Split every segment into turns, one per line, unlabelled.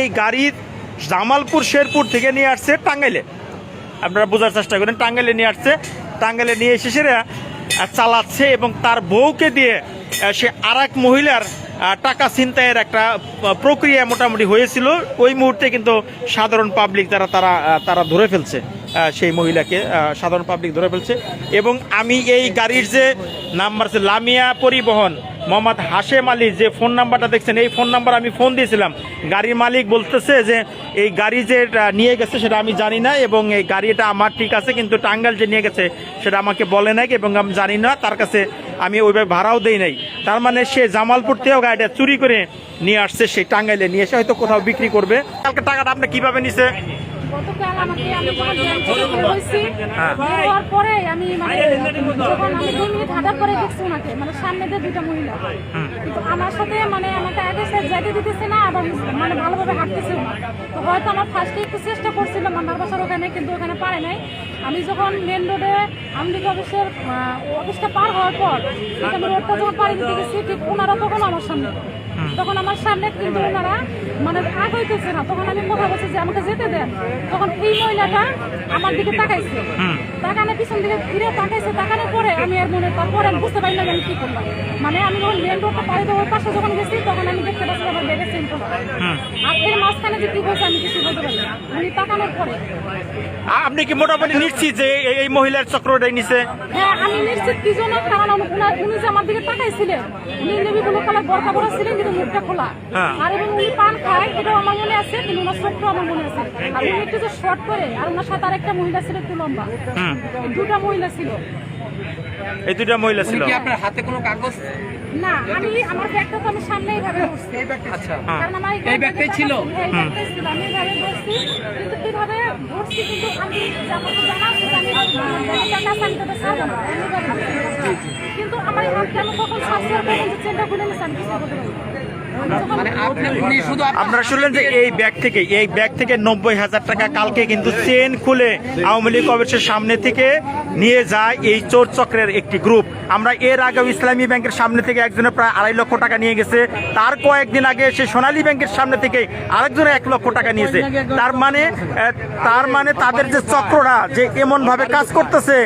এই গাড়ি জামালপুর শেরপুর থেকে নিয়ে আসছে টাঙ্গাইলে। আপনারা বোঝার চেষ্টা করেন, টাঙ্গাইলে নিয়ে আসছে। টাঙ্গাইলে নিয়ে এসে সেরা চালাচ্ছে এবং তার বউকে দিয়ে সে আর মহিলার টাকা ছিনতাইয়ের একটা প্রক্রিয়া মোটামুটি হয়েছিল। ওই মুহূর্তে কিন্তু সাধারণ পাবলিক তারা তারা তারা ধরে ফেলছে সেই মহিলাকে সাধারণ পাবলিক ধরে ফেলছে। এবং আমি এই গাড়ির যে নাম্বার লামিয়া পরিবহন মোহাম্মদ হাশেম আলী, যে ফোন নাম্বারটা দেখছেন, এই ফোন নাম্বার আমি ফোন দিয়েছিলাম। গাড়ির মালিক বলতেছে যে, এই গাড়ি যে নিয়ে গেছে সেটা আমি জানি না এবং এই গাড়িটা আমার ঠিক আছে, কিন্তু টাঙ্গাইল যে নিয়ে গেছে সেটা আমাকে বলে নাই এবং আমি জানি না, তার কাছে আমি ওইভাবে ভাড়াও দেই নাই। তার মানে সে জামালপুর থেকেও গাড়িটা চুরি করে নিয়ে আসছে, সেই টাঙ্গাইলে নিয়ে এসে হয়তো কোথাও বিক্রি করবে। কালকে টাকাটা আপনি কীভাবে নিছে?
গতকাল আমাকে আমি যখন ব্যাংক থেকে বের হয়েছি,
হ্যাঁ।
হওয়ার পরে আমি মানে যখন আমি দুই মিনিট হাঁটার পরে দেখছি ওনাকে মানে সামনে দিয়ে দুইটা মহিলা। কিন্তু আমার সাথে মানে আমাকে আগে যাইতে দিতেছে না আবার মানে ভালোভাবে হাঁটতেছে না তো হয়তো আমার ফার্স্টে একটু চেষ্টা করছিলাম আমার বাসার ওখানে কিন্তু ওখানে পারে নাই। আমি যখন মেন রোডে আমলিক অফিসের অফিসটা পার হওয়ার পর আমি রোডটা যখন পাড়ি দিতে গেছি ঠিক ওনারা তখন আমার সামনে। তখন আমার সামনে কিন্তু ওনারা মানে আগ হইতেছে না। তখন আমি কথা বলছি যে আমাকে যেতে দেন। তখন এই মহিলাটা আমার দিকে তাকাইছে। তাকানোর পিছন দিকে ফিরে তাকাইছে। তাকানোর পরে আমি আর মনে তারপরে আমি বুঝতে পারি না আমি কি করলাম। মানে আমি যখন মেন রোডটা পাড়ি ওই পাশে যখন গেছি তখন আমি দেখতে পাচ্ছি আমার ব্যাগের চেন আর এর মাঝখানে যে কি আমি কিছু বলতে পারি উনি তাকানোর পরে।
আপনি কি মোটামুটি নিশ্চিত যে এই- এই মহিলার চক্রটাই নিছে?
হ্যাঁ আমি নিশ্চিত কি জন্য? কারণ উনি- উনার- উনি যে আমার দিকে তাকাইছিলেন উনি নেভি ব্লু কালার বরকা বড় ছিলেন কিন্তু মুখটা খোলা।
হ্যাঁ।
আর এবং উনি পান খায় এটাও আমার মনে আছে কিন্তু ওনার চোখটাও আমার মনে আছে। আর উনি একটু যে শর্ট করে আর ওনার সাথে আরেকটা মহিলা ছিল একটু লম্বা। দুটা মহিলা ছিল।
এই দুইটা মহিলা ছিল।
কি আপনার হাতে কোনো কাগজ?
না আমি আমার ব্যাগটা তো আমি সামনে এইভাবে বসছি।
আচ্ছা
কারণ আমার
এই ব্যাগটাই ছিল?
আমি এইভাবে বসছি। কিন্তু কীভাবে বসছি কিন্তু আমি জানা না। কিন্তু আমার হাতটা কখন কিছু
মানে আপনার
শুনলেন যে এই ব্যাগ থেকে, এই ব্যাগ থেকে নব্বই হাজার টাকা কালকে কিন্তু চেন খুলে আওয়ামী লীগ অফিসের সামনে থেকে নিয়ে যায় এই চোর চক্রের একটি গ্রুপ আমরা এর আগেও ইসলামী ব্যাংকের সামনে থেকে একজনের প্রায় আড়াই লক্ষ টাকা নিয়ে গেছে। তার কয়েকদিন আগে সে সোনালী ব্যাংকের সামনে থেকে আরেকজনে এক লক্ষ টাকা নিয়েছে। তার মানে তার মানে তাদের যে চক্ররা যে এমন ভাবে কাজ করতেছে,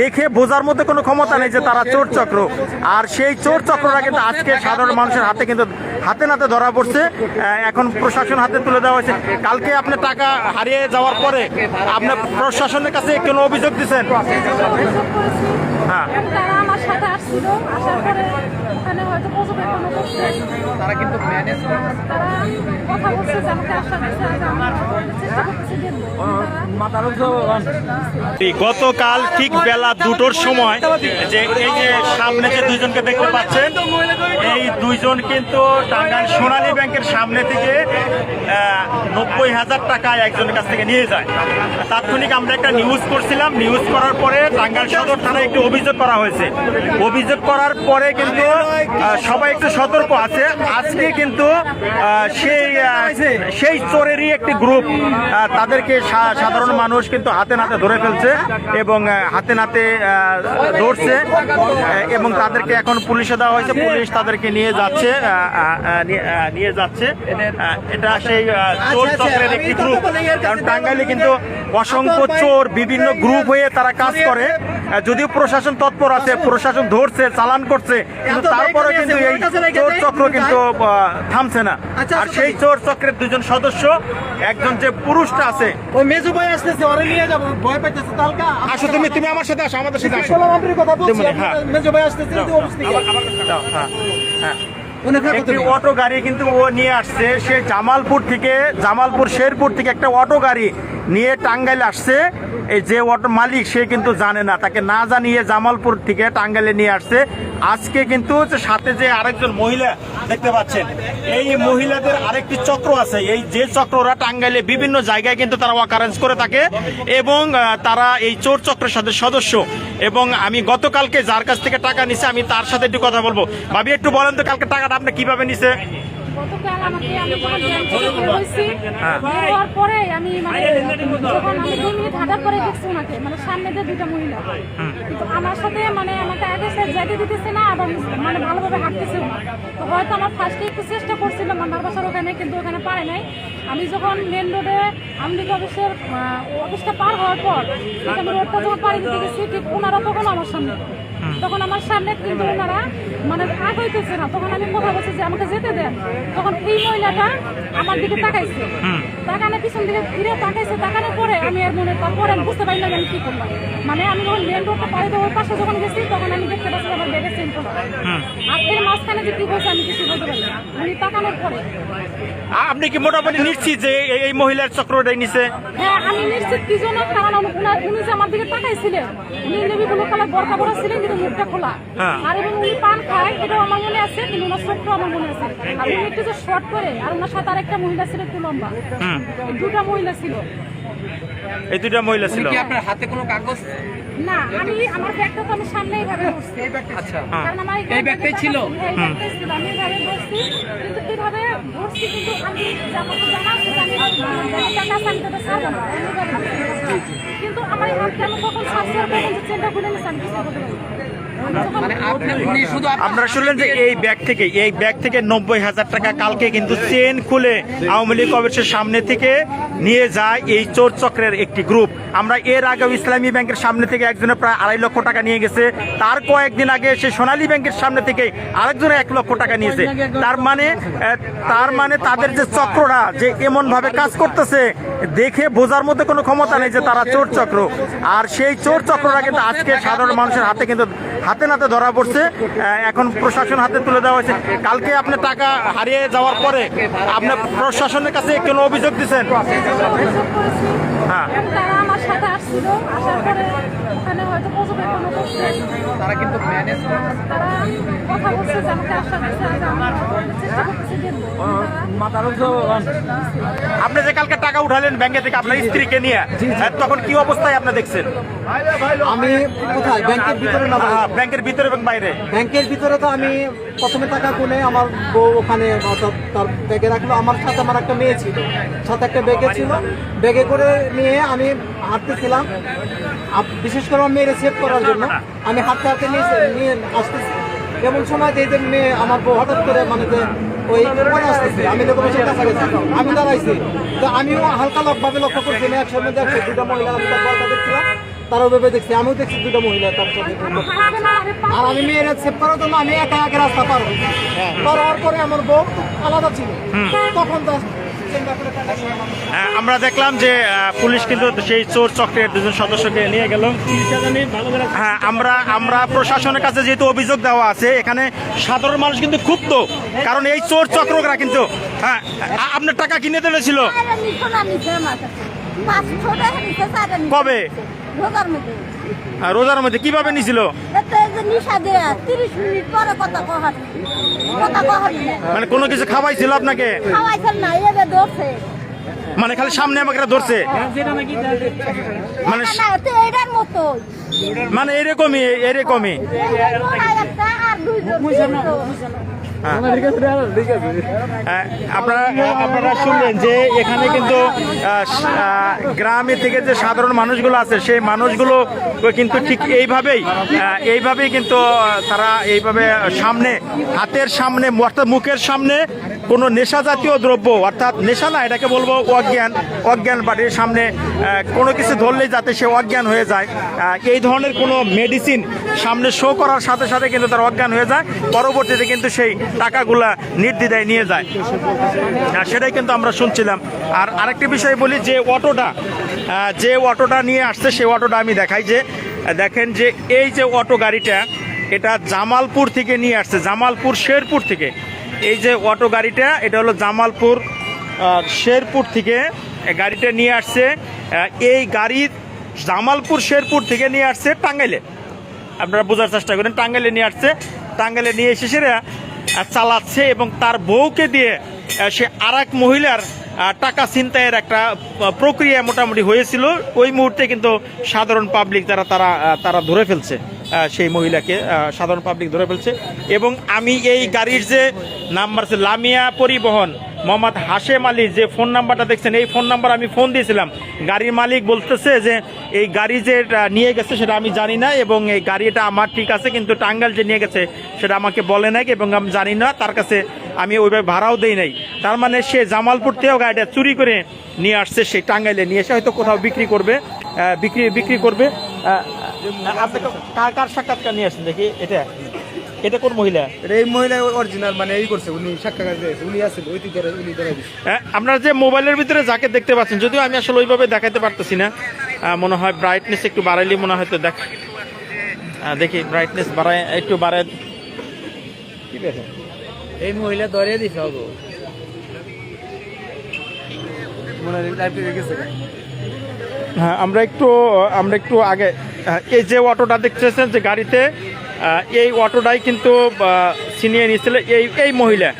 দেখে বোঝার মধ্যে কোনো ক্ষমতা নেই যে তারা চোর চক্র। আর সেই চোর চক্ররা কিন্তু আজকে সাধারণ মানুষের হাতে কিন্তু হাতে নাতে ধরা পড়ছে। এখন প্রশাসন হাতে তুলে দেওয়া হয়েছে। কালকে আপনি টাকা হারিয়ে যাওয়ার পরে আপনি প্রশাসনের কাছে কোনো অভিযোগ দিচ্ছেন? হ্যাঁ।
আমার সাথে আসছিল আসার পরে ওখানে হয়তো করছে
তারা কিন্তু ম্যানেজ
তারা কথা বলছে যে আমাকে আশা দিচ্ছে আমার চেষ্টা করতেছি
গতকাল ঠিক বেলা দুটোর সময় যে এই যে সামনে যে দুইজনকে দেখতে পাচ্ছেন এই দুইজন কিন্তু টাঙ্গাইল সোনালী ব্যাংকের সামনে থেকে আহ, নব্বই হাজার টাকা একজনের কাছ থেকে নিয়ে যায়। তাৎক্ষণিক আমরা একটা নিউজ করছিলাম। নিউজ করার পরে টাঙ্গাইল সদর থানায় একটি অভিযোগ করা হয়েছে। অভিযোগ করার পরে কিন্তু সবাই একটু সতর্ক আছে। আজকে কিন্তু সেই সেই চোরেরই একটি গ্রুপ তাদেরকে সাধারণ মানুষ কিন্তু হাতে নাতে ধরে ফেলছে এবং হাতে নাতে ধরছে এবং তাদেরকে এখন পুলিশে দেওয়া হয়েছে। পুলিশ তাদেরকে নিয়ে যাচ্ছে নিয়ে- যাচ্ছে। এটা সেই চোর চক্রের একটি গ্রুপ। কারণ টাঙ্গাইলে কিন্তু অসংখ্য চোর বিভিন্ন গ্রুপ হয়ে তারা কাজ করে। যদিও প্রশাসন তৎপর আছে প্রশাসন ধরছে চালান করছে কিন্তু তারপরে কিন্তু এই চোর চক্র কিন্তু থামছে না। আর সেই চোর চক্রের দুজন সদস্য একজন যে পুরুষটা আছে
ওই মেজু ভাই আসতেছে ওরে নিয়ে যাব ভয় পাইতেছে তালকা।
আসো তুমি তুমি আমার সাথে আসো আমাদের সাথে আসো।
কথা বলছি
হ্যাঁ।
মেজু ভাই আসতেছে
হ্যাঁ, হ্যাঁ। একটি অটো গাড়ি কিন্তু ও নিয়ে আসছে। সে জামালপুর থেকে জামালপুর শেরপুর থেকে একটা অটো গাড়ি নিয়ে টাঙ্গাইল আসছে। এই যে অটো মালিক সে কিন্তু জানে না। তাকে না জানিয়ে জামালপুর থেকে টাঙ্গাইলে নিয়ে আসছে। আজকে কিন্তু সাথে যে আরেকজন মহিলা দেখতে পাচ্ছেন। এই মহিলাদের আরেকটি চক্র আছে। এই যে চক্ররা টাঙ্গাইলে বিভিন্ন জায়গায় কিন্তু তারা ওয়াকারেন্স করে থাকে এবং তারা এই চোর চক্রের সাথে সদস্য। এবং আমি গতকালকে যার কাছ থেকে টাকা নিছে, আমি তার সাথে একটু কথা বলব। ভাবি, একটু বলেন তো কালকে টাকাটা আপনি কীভাবে নিছে?
গতকাল আমাকে আমি যখন ব্যাংক থেকে বের হয়েছি।
হ্যাঁ।
বের হওয়ার পরে আমি মানে যখন আমি দুই মিনিট হাঁটার পরে দেখছি ওনাকে মানে সামনে দিয়ে দুইটা মহিলা। কিন্তু আমার সাথে মানে আমাকে আগে যাইতে দিতেছে না আবার মানে ভালোভাবে হাঁটতেছে তো হয়তো আমার ফার্স্টে একটু চেষ্টা করছিলাম আমার বাসার ওখানে কিন্তু ওখানে পারে নাই। আমি যখন মেন রোডে আমলিক অফিসের অফিসটা পার হওয়ার পর আমি রোডটা যখন পাড়ি দিতে গেছি ঠিক ওনারা তখন আমার সামনে। তখন আমার সামনে কিন্তু ওনারা মানে আগ হইতেছে না। তখন আমি কথা বলছি যে আমাকে যেতে দেন। তখন এই মহিলাটা আমার দিকে তাকাইছে। তাকানোর পিছন দিকে ফিরে তাকাইছে। তাকানোর পরে আমি আর মনে তারপরে আমি বুঝতে পারি না আমি কি করলাম মানে আমি যখন মেন রোডটা পাড়ি দিয়ে ওই পাশে যখন গেছি তখন আমি দেখতে পাচ্ছি আমার ব্যাগের চেঞ্জ আর এর মাঝখানে যে কি হয়েছে আমি কিছু বলতে পারি না উনি তাকানোর পরে।
আপনি কি মোটামুটি নিশ্চিত যে এই- মহিলার চক্রটাই নিছে?
হ্যাঁ আমি নিশ্চিত কি জন্য? কারণ উনি- উনার- উনি যে আমার দিকে তাকাইছিলেন উনি নেভি ব্লু কালার বরকা বড় ছিলেন কিন্তু মুখটা খোলা।
হ্যাঁ।
আর এবং উনি পান খায় এটাও আমার মনে আছে কিন্তু ওনার চোখটাও আমার মনে আছে। আর উনি একটু যে শর্ট করে আর ওনার সাথে আরেকটা মহিলা ছিল একটু লম্বা। দুটা মহিলা ছিল।
এই দুইটা মহিলা ছিল।
কি আপনার হাতে কোনো কাগজ?
না আমি আমার ব্যাগটা তো আমি সামনে এইভাবে বসছি
আচ্ছা।
কারণ আমার
এই ব্যাগটাই ছিল?
আমি এইভাবে বসছি কিন্তু কীভাবে বসছি কিন্তু আমি আমাকে জানা আছে আমি টাকা আছে, আমি না। এইভাবে বসছি। কিন্তু আমার এই হাতটা আমি কখন আর কখন চেনটা খুলে নিচ্ছি আমি কিছু বলতে পারি
মানে আপনার
শুনলেন যে এই ব্যাগ থেকে, এই ব্যাগ থেকে নব্বই হাজার টাকা কালকে কিন্তু চেন খুলে আওয়ামী লীগ অফিসের সামনে থেকে নিয়ে যায় এই চোর চক্রের একটি গ্রুপ। আমরা এর আগেও ইসলামী ব্যাংকের সামনে থেকে একজনের প্রায় আড়াই লক্ষ টাকা নিয়ে গেছে। তার কয়েকদিন আগে সে সোনালী ব্যাংকের সামনে থেকে আরেকজনে এক লক্ষ টাকা নিয়েছে। তার মানে তার মানে তাদের যে চক্ররা যে এমন ভাবে কাজ করতেছে, দেখে বোঝার মধ্যে কোনো ক্ষমতা নেই যে তারা চোর চক্র। আর সেই চোর চক্ররা কিন্তু আজকে সাধারণ মানুষের হাতে কিন্তু হাতে নাতে ধরা পড়ছে। এখন প্রশাসন হাতে তুলে দেওয়া হয়েছে। কালকে আপনি টাকা হারিয়ে যাওয়ার পরে আপনি প্রশাসনের কাছে কোনো অভিযোগ দিচ্ছেন? হ্যাঁ।
তারা আমার সাথে আসছিল। আসার পরে ওখানে হয়তো পর্যবেক্ষণ করছে।
তারা কিন্তু ম্যানেজ
কথা বলছে
আপনি যে কালকে টাকা উঠালেন ব্যাংকে থেকে আপনার স্ত্রীকে নিয়ে তখন কি অবস্থায় আপনি দেখছেন?
আমি কোথায়? ব্যাংকের ভিতরে না
ব্যাংকের ভিতরে এবং বাইরে।
ব্যাংকের ভিতরে তো আমি প্রথমে টাকা কোনে আমার বউ ওখানে তার ব্যাগে রাখল। আমার সাথে আমার একটা মেয়ে ছিল। সাথে একটা ব্যাগে ছিল। ব্যাগে করে নিয়ে আমি হাঁটতেছিলাম। বিশেষ করে আমার মেয়ের সেভ করার জন্য। আমি হাঁটতে হাঁটতে নিয়ে নিয়ে আসতেছি। এমন সময় যে মেয়ে আমার বউ হঠাৎ করে মানে যে ওই আসতেছে আমি লোক বসে কাছাকাছি আমি দাঁড়াইছি। তো আমিও হালকা ভাবে লক্ষ্য করছি আমি একশোর মধ্যে একশো দুটা মহিলা তার দেখছিলাম তারাও ভেবে দেখছি আমিও দেখছি দুটা মহিলা তার সাথে।
আরে
আর আমি মেয়ের সেভ করার জন্য আমি একা একা রাস্তা পার হই পার হওয়ার পরে আমার বউ আলাদা ছিল। তখন আমার-
হ্যাঁ, আমরা দেখলাম যে পুলিশ কিন্তু সেই চোর চক্রের দুজন সদস্যকে নিয়ে গেল। হ্যাঁ আমরা আমরা প্রশাসনের কাছে যেহেতু অভিযোগ দেওয়া আছে এখানে সাধারণ মানুষ কিন্তু ক্ষুব্ধ। কারণ এই চোর চক্ররা কিন্তু হ্যাঁ আপনার টাকা কিনে দিয়েছিল কবে?
রোজার মধ্যে।
আহ, রোজার মধ্যে। কীভাবে নিছিল?
যে নিশা দেয়া তিরিশ মিনিট পরে কথা কহার কথা কহার।
মানে কোনো কিছু খাওয়াইছিল আপনাকে?
না ধরছে।
মানে খালি সামনে আমাকে ধরছে? মানে
এটার মতো
মানে এরকমই এরকমই।
আর দুইজন
আপনারা আপনারা শুনলেন যে এখানে কিন্তু গ্রামে থেকে যে সাধারণ মানুষগুলো আছে সেই মানুষগুলো কিন্তু ঠিক এইভাবেই এইভাবেই কিন্তু তারা এইভাবে সামনে হাতের সামনে অর্থাৎ মুখের সামনে কোনো নেশা জাতীয় দ্রব্য, অর্থাৎ নেশা না, এটাকে বলব অজ্ঞান অজ্ঞান বাড়ির সামনে কোনো কিছু ধরলেই যাতে সে অজ্ঞান হয়ে যায়। এই ধরনের কোনো মেডিসিন সামনে শো করার সাথে সাথে কিন্তু তার অজ্ঞান হয়ে যায়, পরবর্তীতে কিন্তু সেই টাকাগুলা নির্দ্বিধায় নিয়ে যায়। সেটাই কিন্তু আমরা শুনছিলাম। আর আরেকটি বিষয় বলি যে অটোটা যে অটোটা নিয়ে আসছে সেই অটোটা আমি দেখাই যে, দেখেন যে এই যে অটো গাড়িটা, এটা জামালপুর থেকে নিয়ে আসছে, জামালপুর শেরপুর থেকে। এই যে অটো গাড়িটা, এটা হলো জামালপুর শেরপুর থেকে গাড়িটা নিয়ে আসছে। এই গাড়ি জামালপুর, শেরপুর থেকে নিয়ে আসছে টাঙ্গাইলে। আপনারা বোঝার চেষ্টা করেন, টাঙ্গাইলে নিয়ে আসছে। টাঙ্গাইলে নিয়ে এসে সেরা চালাচ্ছে এবং তার বউকে দিয়ে সে আর মহিলার টাকা ছিনতাইয়ের একটা প্রক্রিয়া মোটামুটি হয়েছিল। ওই মুহূর্তে কিন্তু সাধারণ পাবলিক যারা, তারা তারা ধরে ফেলছে। সেই মহিলাকে সাধারণ পাবলিক ধরে ফেলছে। এবং আমি এই গাড়ির যে নাম্বার আছে, লামিয়া পরিবহন, মোহাম্মদ হাশেম আলী যে ফোন নাম্বারটা দেখছেন, এই ফোন নাম্বার আমি ফোন দিয়েছিলাম। গাড়ির মালিক বলতেছে যে, এই গাড়ি যে নিয়ে গেছে সেটা আমি জানি না এবং এই গাড়িটা আমার ঠিক আছে, কিন্তু টাঙ্গাল যে নিয়ে গেছে সেটা আমাকে বলে নাই এবং আমি জানি না, তার কাছে আমি ওইভাবে ভাড়াও দেই নাই। তার মানে সে জামালপুর থেকেও গাড়িটা চুরি করে নিয়ে আসছে, সেই টাঙ্গাইলে নিয়ে এসে হয়তো কোথাও বিক্রি করবে বিক্রি বিক্রি করবে। আপনি কার কার সাক্ষাৎকার নিয়ে আসছেন? দেখি এটা। এটা কোন মহিলা?
এই মহিলা অরিজিনাল মানে এই করছে উনি সাক্ষাৎকার দিয়েছে উনি আছে ওই তুই উনি
হ্যাঁ, আপনারা যে মোবাইলের ভিতরে যাকে দেখতে পাচ্ছেন যদিও আমি আসলে ওইভাবে দেখাতে পারতেছি না মনে হয় ব্রাইটনেস একটু বাড়াইলে মনে হয় তো দেখ দেখি ব্রাইটনেস বাড়ায় একটু বাড়ায়।
কি দেখেন?
এই মহিলা ধরে দিছে হবে
মনে হয় গেছে।
হ্যাঁ আমরা একটু আমরা একটু আগে এই যে অটোটা দেখতেছেন যে গাড়িতে এই অটোটাই কিন্তু ছিনিয়ে নিয়েছিল এই এই মহিলা।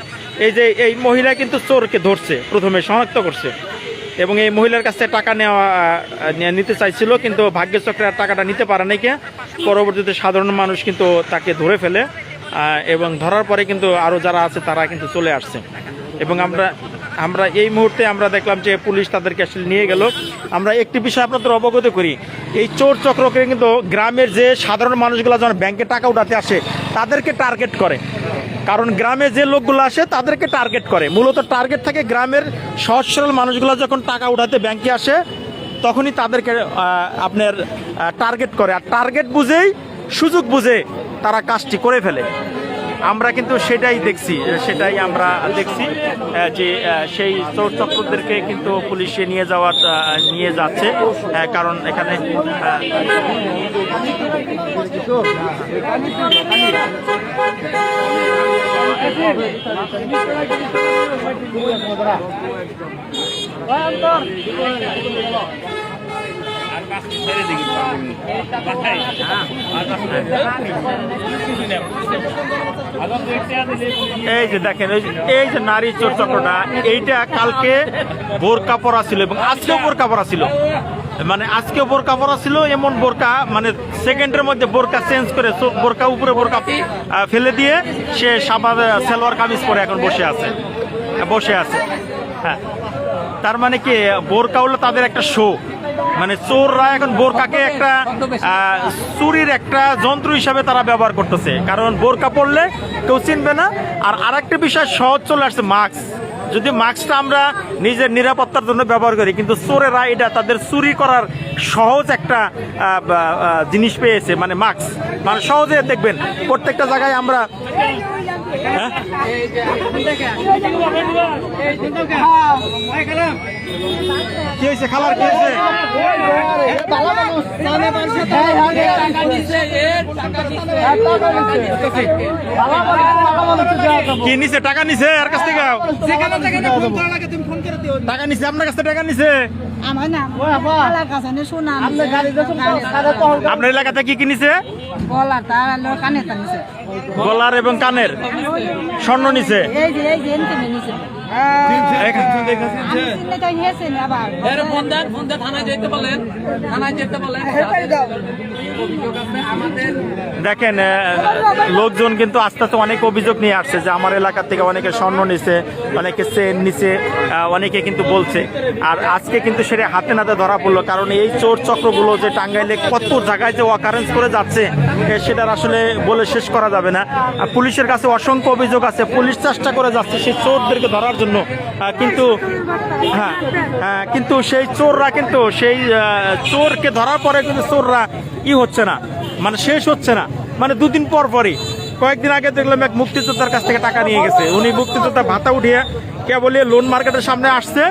এই যে এই মহিলা কিন্তু চোরকে ধরছে, প্রথমে শনাক্ত করছে। এবং এই মহিলার কাছ টাকা নেওয়া নিতে চাইছিল, কিন্তু ভাগ্যচক্রে আর টাকাটা নিতে পারে নাই কে। পরবর্তীতে সাধারণ মানুষ কিন্তু তাকে ধরে ফেলে এবং ধরার পরে কিন্তু আরও যারা আছে তারা কিন্তু চলে আসছে। এবং আমরা আমরা এই মুহূর্তে আমরা দেখলাম যে পুলিশ তাদেরকে আসলে নিয়ে গেল। আমরা একটি বিষয় আপনাদের অবগত করি, এই চোর চক্রকে কিন্তু গ্রামের যে সাধারণ মানুষগুলো যখন ব্যাংকে টাকা উঠাতে আসে, তাদেরকে টার্গেট করে। কারণ গ্রামে যে লোকগুলো আসে, তাদেরকে টার্গেট করে। মূলত টার্গেট থাকে গ্রামের সহজ সরল মানুষগুলো যখন টাকা উঠাতে ব্যাংকে আসে, তখনই তাদেরকে আপনার টার্গেট করে। আর টার্গেট বুঝেই, সুযোগ বুঝে তারা কাজটি করে ফেলে। আমরা কিন্তু সেটাই দেখছি, সেটাই আমরা দেখছি যে সেই চোর চক্রদেরকে কিন্তু পুলিশে নিয়ে যাওয়ার নিয়ে যাচ্ছে কারণ এখানে এই যে দেখেন, এই যে- নারী চোর এইটা কালকে বোরকা পরা ছিল এবং আজকেও বোরকা পরা ছিল। মানে আজকেও বোরকা পরা ছিল, এমন বোরকা মানে সেকেন্ডের মধ্যে বোরকা চেঞ্জ করে বোরকা উপরে বোরকা ফেলে দিয়ে সে সাবাদ সালোয়ার কামিজ পরে এখন বসে আছে। বসে আছে। হ্যাঁ। তার মানে কি, বোরকা হলো তাদের একটা শো মানে চোররা এখন বোরকাকে একটা চুরির একটা যন্ত্র হিসাবে তারা ব্যবহার করতেছে। কারণ বোরকা পড়লে কেউ চিনবে না। আর আরেকটা বিষয়, সহজ চলে আসছে মাস্ক। যদি মাস্কটা আমরা নিজের নিরাপত্তার জন্য ব্যবহার করি, কিন্তু চোরেরা এটা তাদের চুরি করার সহজ একটা জিনিস পেয়েছে মানে মাস্ক। মানে সহজে দেখবেন, প্রত্যেকটা জায়গায় আমরা কি হয়েছে খালার কি হয়েছে কি নিছে? টাকা নিছে? আর কাছ থেকে টাকা নিছে আপনার কাছ থেকে টাকা নিছে?
আমার না গলার কাছে নে শোনা
আপনার এলাকাতে কি কিনেছে
গলা তার আলো কানে টানিছে
গলার এবং কানের। স্বর্ণ নিছে। দেখেন লোকজন কিন্তু আস্তে আস্তে অনেক অভিযোগ নিয়ে আসছে যে আমার এলাকা থেকে অনেকে স্বর্ণ নিছে, অনেকে চেন নিছে অনেকে কিন্তু বলছে। আর আজকে কিন্তু সেটা হাতে নাতে ধরা পড়ল, কারণ এই চোর চক্রগুলো যে টাঙ্গাইলে কত জায়গায় যে অকারেন্স করে যাচ্ছে সেটার আসলে বলে শেষ করা যাবে না। পুলিশের কাছে অসংখ্য অভিযোগ আছে, পুলিশ চেষ্টা করে যাচ্ছে সেই চোরদেরকে ধরার জন্য কিন্তু হ্যাঁ হ্যাঁ কিন্তু সেই চোররা কিন্তু সেই চোরকে ধরার পরে কিন্তু চোররা ই হচ্ছে না মানে শেষ হচ্ছে না মানে দুদিন পর পরই, কয়েকদিন আগে দেখলাম এক মুক্তিযোদ্ধার কাছ থেকে টাকা নিয়ে গেছে উনি মুক্তিযোদ্ধা ভাতা উঠিয়ে কেবলই লোন মার্কেটের সামনে আসছে,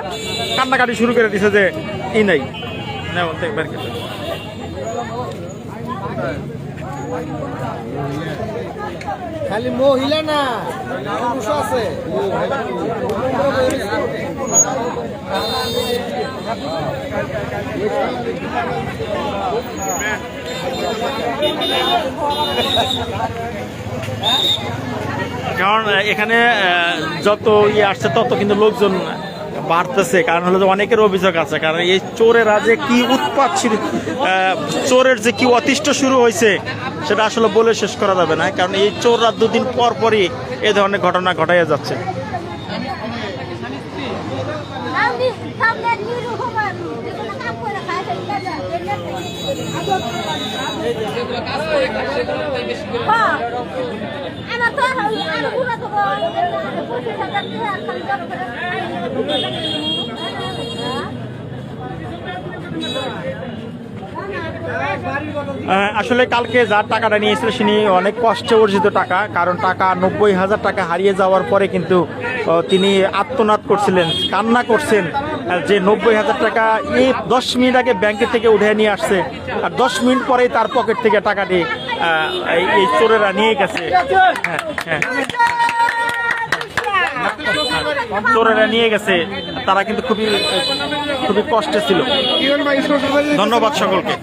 কান্নাকাটি শুরু করে দিছে যে, ই নাই।
খালি মহিলা না পুরুষ আছে।
কারণ এখানে যত ইয়ে আসছে তত কিন্তু লোকজন বাড়তেছে, কারণ হলো অনেকের অভিযোগ আছে, কারণ এই চোরেরা যে কি উৎপাত চোরের যে কি অতিষ্ঠ শুরু হয়েছে, সেটা আসলে বলে শেষ করা যাবে না, কারণ এই চোররা দুদিন পর পরই এ ধরনের ঘটনা ঘটাইয়া যাচ্ছে
হ্যাঁ।
আসলে কালকে যার টাকাটা নিয়েছিল তিনি অনেক কষ্টে অর্জিত টাকা, কারণ টাকা নব্বই হাজার টাকা হারিয়ে যাওয়ার পরে কিন্তু তিনি আত্মনাদ করছিলেন, কান্না করছেন। যে নব্বই হাজার টাকা এই দশ মিনিট আগে ব্যাংকের থেকে উঠে নিয়ে আসছে, আর দশ মিনিট পরেই তার পকেট থেকে টাকাটি এই চোরেরা নিয়ে গেছে। হ্যাঁ হ্যাঁ। চোরেরা নিয়ে গেছে, তারা কিন্তু খুবই খুবই কষ্টে ছিল। ধন্যবাদ সকলকে।